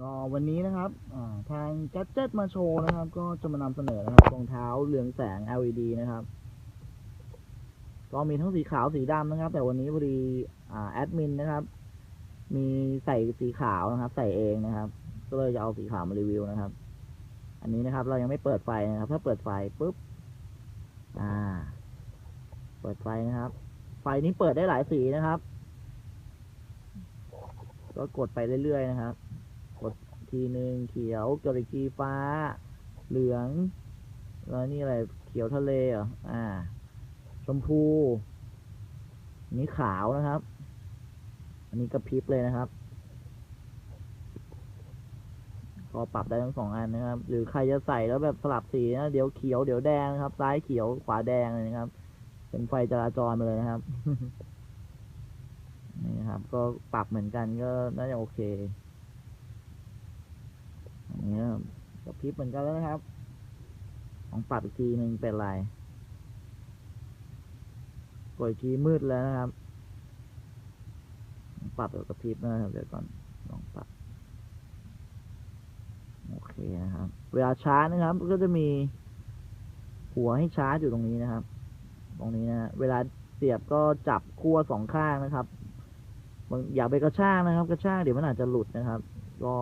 ก็วันนี้นะครับทางแกจ g ตมาโชว์นะครับ ก็จะมานำเสนอนะครับรองเท้าเรืองแสง LED นะครับ ก็มีทั้งสีขาวสีดำนะครับ แต่วันนี้พอดีแอดมินนะครับ มีใส่สีขาวนะครับ ใส่เองนะครับ ก็เลยจะเอาสีขาวมารีวิวนะครับ อันนี้นะครับ เรายังไม่เปิดไฟนะครับ ถ้าเปิดไฟปุ๊บ อ่า เปิดไฟนะครับ ไฟนี้เปิดได้หลายสีนะครับ ก็กดไปเรื่อยๆนะครับ ทีหนึ่งเขียวกดอีกทีฟ้า เหลือง แล้วนี่อะไรเขียวทะเลเหรออ่า ชมพูนี่ขาวนะครับ อันนี้กระพริบเลยนะครับก็ปรับได้ทั้งสองอันนะครับ หรือใครจะใส่แล้วแบบสลับสีนะเดี๋ยวเขียวเดี๋ยวแดงนะครับ ซ้ายเขียวขวาแดงเลยนะครับ เป็นไฟจราจรไปเลยนะครับนี่ครับ ก็ปรับเหมือนกันก็น่าจะโอเค อันนี้นะครับกระพริบเหมือนกันแล้วนะครับลองปรับอีกทีหนึ่งเป็นไรกดอีกทีมืดแล้วนะครับลองปรับแบบกระพริบนะครับเดี๋ยวก่อนลองปรับโอเคนะครับ เวลาชาร์จนะครับ ก็จะมีหัวให้ชาร์จอยู่ตรงนี้นะครับ ตรงนี้นะเวลาเสียบก็จับขั้วสองข้างนะครับอย่าไปกระชากนะครับ กระชากเดี๋ยวมันอาจจะหลุดนะครับ ก็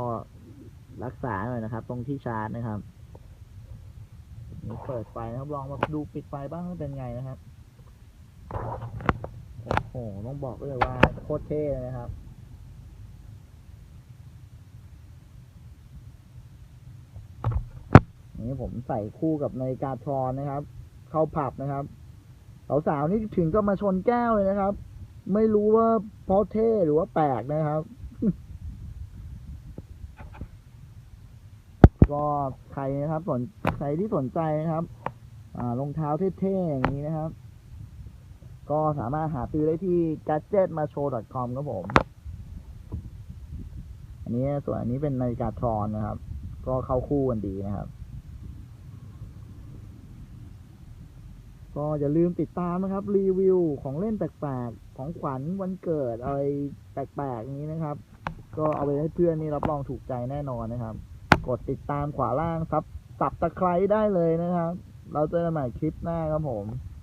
รักษาหน่อยนะครับ ตรงที่ชาร์จนะครับนี่เปิดไฟนะครับ ลองมาดูปิดไฟบ้างว่าเป็นไงนะครับ โอ้โห ต้องบอกเลยว่าโคตรเท่เลยนะครับ นี่ผมใส่คู่กับนาฬิกาทรอนนะครับ เข้าผับนะครับสาวๆนี่ถึงก็มาชนแก้วเลยนะครับ ไม่รู้ว่าเพราะเท่หรือว่าแปลกนะครับ ก็ใครนะครับสนใครที่สนใจนะครับรองเท้าเท่ๆอย่างนี้นะครับ ก็สามารถหาซื้อได้ที่ gadgetmashow.com ครับผม อันนี้ส่วนอันนี้เป็นนาฬิกาทรอนนะครับ ก็เข้าคู่กันดีนะครับ ก็อย่าลืมติดตามนะครับ รีวิวของเล่นแปลกๆ ของขวัญวันเกิดอะไรแปลกๆอย่างนี้นะครับ ก็เอาไปให้เพื่อนนี่รับรองถูกใจแน่นอนนะครับ กดติดตามขวาล่างซับสับตะไคร้ได้เลยนะครับ เราเจอกันใหม่คลิปหน้าครับผม